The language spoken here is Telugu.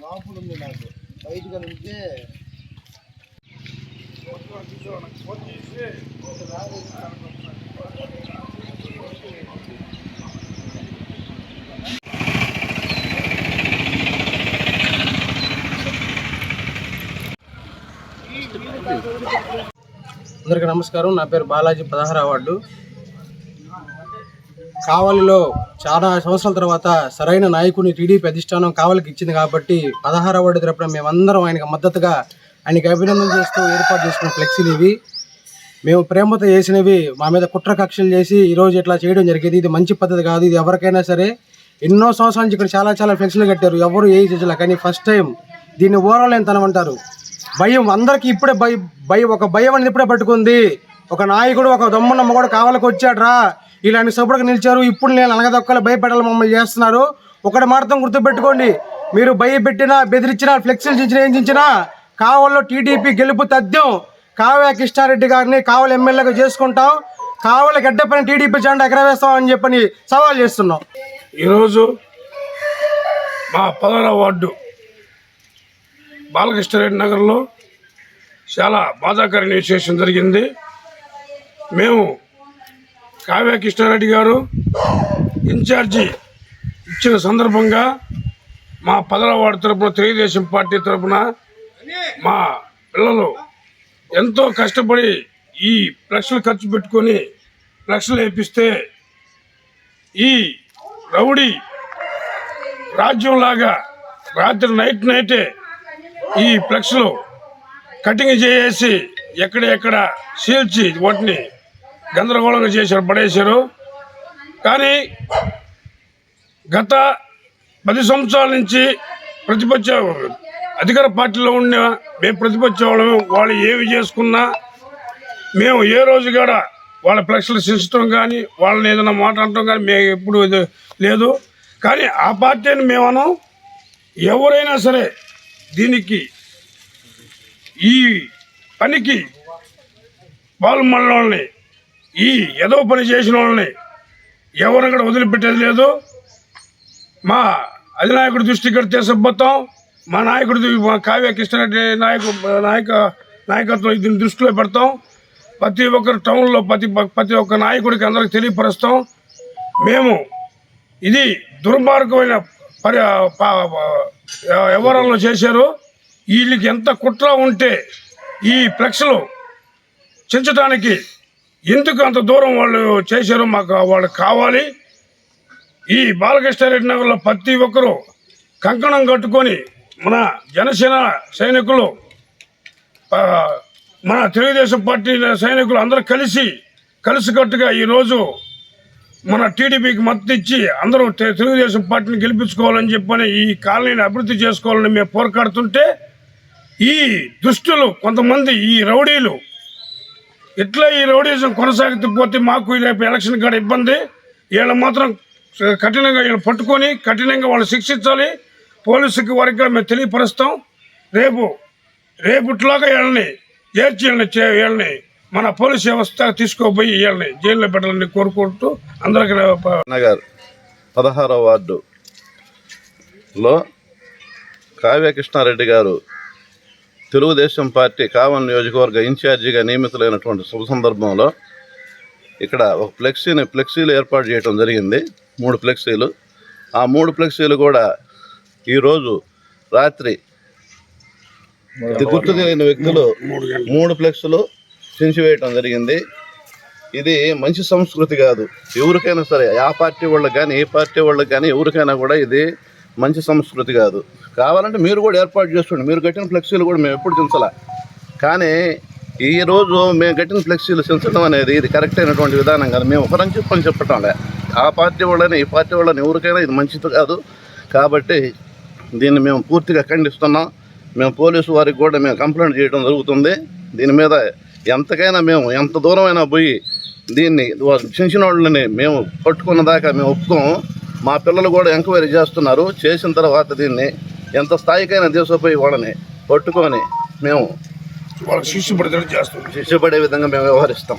లోపల ఉంది నాకు. బయటగా ఉంటే అందరికీ నమస్కారం. నా పేరు బాలాజీ పదహార అవార్డు కావలిలో చాలా సంవత్సరాల తర్వాత సరైన నాయకుని టీడీపీ అధిష్టానం కావలికి ఇచ్చింది కాబట్టి పదహార అవార్డు తరపున మేమందరం ఆయనకు మద్దతుగా ఆయనకి అభినందన చేస్తూ ఏర్పాటు చేసుకున్న ఫ్లెక్సీలు ఇవి. మేము ప్రేమతో చేసినవి మా మీద కుట్ర కక్షలు చేసి ఈరోజు ఇట్లా చేయడం జరిగేది. ఇది మంచి పద్ధతి కాదు. ఇది ఎవరికైనా సరే ఎన్నో సంవత్సరాల నుంచి ఇక్కడ చాలా చాలా ఫ్లెక్సీలు కట్టారు. ఎవరు ఏ చేయాలి కానీ ఫస్ట్ టైం దీన్ని ఓరలేని తనం అంటారు భయం అందరికి ఇప్పుడే భయ భయం ఒక భయం అనేది ఇప్పుడే పట్టుకుంది. ఒక నాయకుడు ఒక దమ్మున్నమ్మ కూడా కావాలకు వచ్చాడ్రా. ఇలాంటి సపోర్ట్గా నిలిచారు. ఇప్పుడు నేను అనగదొక్కలు భయపెట్టాలి మమ్మల్ని చేస్తున్నారు. ఒకటి మాత్రం గుర్తుపెట్టుకోండి. మీరు భయపెట్టినా బెదిరించినా ఫ్లెక్సీలు చించినా ఏం చించినా కావల్లో టీడీపీ గెలుపు తథ్యం. కావ్య కృష్ణారెడ్డి గారిని కావలి ఎమ్మెల్యేగా చేసుకుంటాం. కావలి గడ్డ పైన టీడీపీ జెండా ఎగరవేస్తాం అని చెప్పని సవాల్ చేస్తున్నాం. ఈరోజు మా పదహారవ వార్డు బాలకృష్ణారెడ్డి నగర్లో చాలా బాధాకరమైన విశేషం జరిగింది. మేము కావ్య కృష్ణారెడ్డి గారు ఇన్ఛార్జి ఇచ్చిన సందర్భంగా మా పదహారవ తరపున తెలుగుదేశం పార్టీ తరపున మా పిల్లలు ఎంతో కష్టపడి ఈ లక్షలు ఖర్చు పెట్టుకొని లక్షలు వేపిస్తే ఈ రౌడీ రాజ్యంలాగా రాత్రి నైట్ నైటే ఈ ఫ్లెక్స్లో కటింగ్ చేసి ఎక్కడెక్కడ చీల్చి వాటిని గందరగోళంగా చేశారు పడేశారు. కానీ గత పది సంవత్సరాల నుంచి ప్రతిపక్ష అధికార పార్టీలో ఉన్న మేము ప్రతిపక్ష వాళ్ళము వాళ్ళు ఏమి చేసుకున్నా మేము ఏ రోజు కూడా వాళ్ళ ఫ్లెక్స్లు చించడం కానీ వాళ్ళని ఏదైనా మాట్లాడటం కానీ మేము ఎప్పుడు ఇది లేదు. కానీ ఆ పార్టీని మేమను ఎవరైనా సరే దీనికి ఈ పనికి పాల్గొన్న ఈ ఏదో పని చేసిన వాళ్ళని ఎవరిని కూడా వదిలిపెట్టేది లేదు. మా అధినాయకుడి దృష్టికి కడితే తీసుకుపోతాం. మా నాయకుడి మా కావ్య కృష్ణారెడ్డి నాయకు నాయక నాయకత్వం దీన్ని దృష్టిలో పెడతాం. ప్రతి ఒక్కరు టౌన్లో ప్రతి ప్రతి ఒక్క నాయకుడికి అందరికి తెలియపరుస్తాం. మేము ఇది దుర్మార్గమైన పరి వ్యవహారంలో చేశారు. వీళ్ళకి ఎంత కుట్ర ఉంటే ఈ ఫ్లెక్స్లు చించడానికి ఎందుకు అంత దూరం వాళ్ళు చేశారో మాకు వాళ్ళకి కావాలి. ఈ బాలకృష్ణారెడ్డి నగర్లో ప్రతి ఒక్కరూ కంకణం కట్టుకొని మన జనసేన సైనికులు మన తెలుగుదేశం పార్టీ సైనికులు అందరూ కలిసి కలిసికట్టుగా ఈరోజు మన టీడీపీకి మద్దతు ఇచ్చి అందరూ తెలుగుదేశం పార్టీని గెలిపించుకోవాలని చెప్పని ఈ కాలనీని అభివృద్ధి చేసుకోవాలని మేము పోరాడుతుంటే ఈ దుష్టులు కొంతమంది ఈ రౌడీలు ఇట్లా ఈ రౌడీజం కొనసాగుతూ పోతే మాకు రేపు ఎలక్షన్ కాడ ఇబ్బంది. వీళ్ళు మాత్రం కఠినంగా వీళ్ళు పట్టుకొని కఠినంగా వాళ్ళు శిక్షించాలి. పోలీసుకి వరకు మేము తెలియపరుస్తాం. రేపు రేపుట్లాగా వీళ్ళని చేర్చి వీళ్ళని చే- వీళ్ళని మన పోలీస్ వ్యవస్థ తీసుకోపోయి వీళ్ళని జైల్లో పెట్టాలని కోరుకుంటూ అందరికీ నగర్ పదహారవ వార్డులో కావ్య కృష్ణారెడ్డి గారు తెలుగుదేశం పార్టీ కావల్ నియోజకవర్గ ఇన్ఛార్జిగా నియమితులైనటువంటి శుభ సందర్భంలో ఇక్కడ ఒక ఫ్లెక్సీని ఫ్లెక్సీలు ఏర్పాటు చేయడం జరిగింది. మూడు ఫ్లెక్సీలు. ఆ మూడు ఫ్లెక్సీలు కూడా ఈరోజు రాత్రి ఇది గుర్తు తెలియని వ్యక్తులు మూడు ఫ్లెక్స్లు చించివేయటం జరిగింది. ఇది మంచి సంస్కృతి కాదు. ఎవరికైనా సరే ఆ పార్టీ వాళ్ళకి కానీ ఏ పార్టీ వాళ్ళకి కానీ ఎవరికైనా కూడా ఇది మంచి సంస్కృతి కాదు. కావాలంటే మీరు కూడా ఏర్పాటు చేసుకోండి. మీరు కట్టిన ఫ్లెక్సీలు కూడా మేము ఎప్పుడు చించాల. కానీ ఈ రోజు మేము కట్టిన ఫ్లెక్సీలు చించడం అనేది ఇది కరెక్ట్ అయినటువంటి విధానం కాదు. మేము ఒకరం చెప్పని చెప్పటంలే ఆ పార్టీ వాళ్ళని ఈ పార్టీ వాళ్ళని ఎవరికైనా ఇది మంచిది కాదు. కాబట్టి దీన్ని మేము పూర్తిగా ఖండిస్తున్నాం. మేము పోలీసు వారికి కూడా మేము కంప్లైంట్ చేయడం జరుగుతుంది. దీని మీద ఎంతకైనా మేము ఎంత దూరమైనా పోయి దీన్ని చించిన వాళ్ళని మేము పట్టుకున్న దాకా మేము ఒప్పుకోము. మా పిల్లలు కూడా ఎంక్వైరీ చేస్తున్నారు. చేసిన తర్వాత దీన్ని ఎంత స్థాయికైనా తీసుకుపోయి వాళ్ళని పట్టుకొని మేము వాళ్ళకి శిష్యు పడితే చేస్తుంది శిక్షపడే విధంగా మేము వ్యవహరిస్తాం.